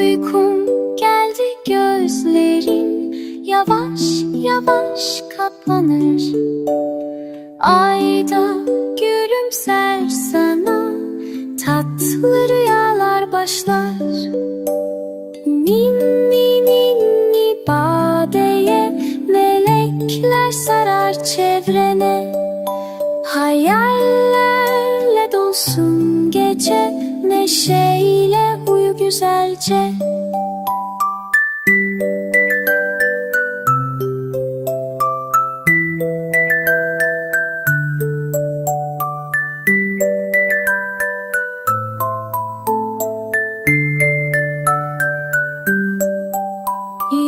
Uykum geldi gözlerin Yavaş yavaş katlanır Ayda gülümser sana. Tatlı rüyalar başlar. Ninni ninni badeye Melekler sarar çevrene. Hayallerle dolsun gece Neşeyle güzelce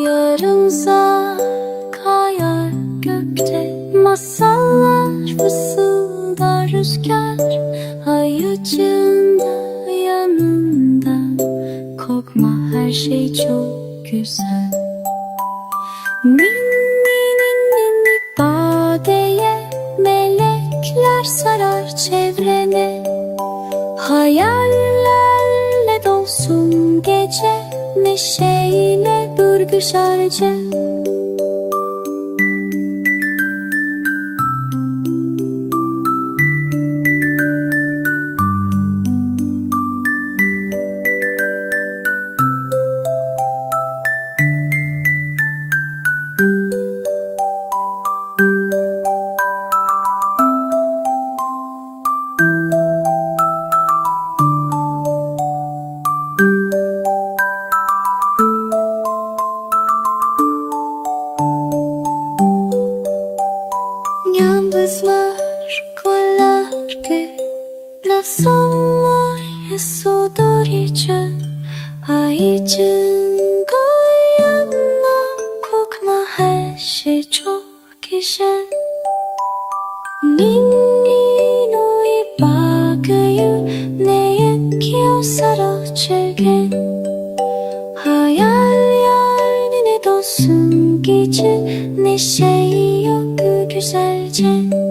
Yarınsa kayar gökte Masallar fısıldar rüzgar Ayıcığında yanında her şey çok güzel. Ninni ninni ninni badeye Melekler sarar çevrene. Hayallerle dolsun gece Neşeyle dur güzelce Yıldızlar kollardı Nasıl sudorica Ayıcın koyanına Kokma her şey çok güzel. Ninni nui bakıyor Ne yakıyor sarı çölgen Hayal yerine dolsun gece Neşe 谁牵？